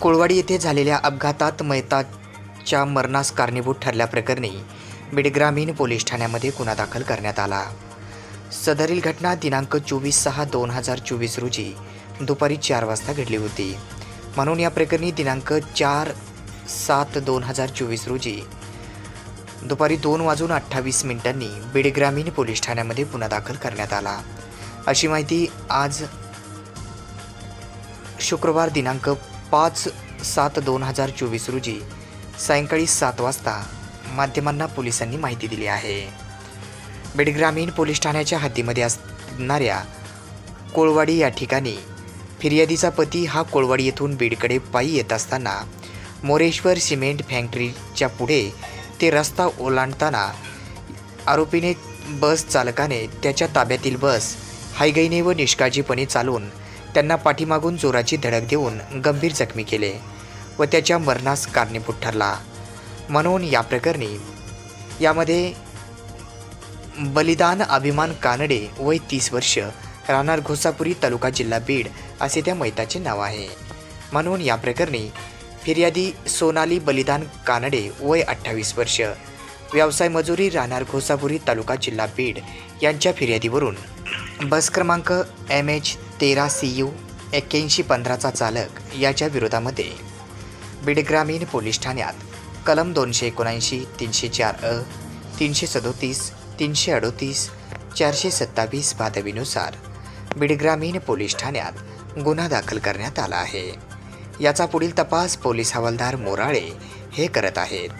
कोळवाडी येथे झालेल्या अपघातात मैताच्या मरणास कारणीभूत ठरल्याप्रकरणी बीड ग्रामीण पोलीस ठाण्यामध्ये गुन्हा दाखल करण्यात आला. सदरील घटना दिनांक चोवीस सहा दोन हजार चोवीस रोजी दुपारी चार वाजता घडली होती. म्हणून या प्रकरणी दिनांक चार सात दोन हजार चोवीस रोजी दुपारी दोन वाजून अठ्ठावीस मिनिटांनी बीड ग्रामीण पोलीस ठाण्यामध्ये गुन्हा दाखल करण्यात आला. अशी माहिती आज शुक्रवार दिनांक पाच सात दोन हजार चोवीस रोजी सायंकाळी सात वाजता माध्यमांना पोलिसांनी माहिती दिली आहे. बीड ग्रामीण पोलीस ठाण्याच्या हद्दीमध्ये असणाऱ्या कोळवाडी या ठिकाणी फिर्यादीचा पती हा कोळवाडी येथून बीडकडे पायी येत असताना मोरेश्वर सिमेंट फॅक्टरीच्या पुढे ते रस्ता ओलांडताना आरोपीने बस चालकाने त्याच्या ताब्यातील बस हायगैने व निष्काळजीपणे चालवून त्यांना पाठीमागून जोराची धडक देऊन गंभीर जखमी केले व त्याच्या मरणास कारणीभूत ठरला. म्हणून या प्रकरणी यामध्ये बलिदान अभिमान कानडे वय तीस वर्ष राहणार घोसापुरी तालुका जिल्हा बीड असे त्या मैताचे नाव आहे. म्हणून या प्रकरणी फिर्यादी सोनाली बलिदान कानडे वय अठ्ठावीस वर्ष व्यवसाय मजुरी राहणार घोसापुरी तालुका जिल्हा बीड यांच्या फिर्यादीवरून बस क्रमांक एम एच तेरा सी यू एक्क्याऐंशी पंधराचा चालक याच्या विरोधामध्ये. बीड ग्रामीण पोलीस ठाण्यात कलम दोनशे एकोणऐंशी तीनशे चार अ तीनशे सदोतीस तीनशे अडोतीस चारशे सत्तावीस बातमीनुसार बीड ग्रामीण पोलीस ठाण्यात गुन्हा दाखल करण्यात आला आहे. याचा पुढील तपास पोलीस हवालदार मोराळे हे करत आहेत.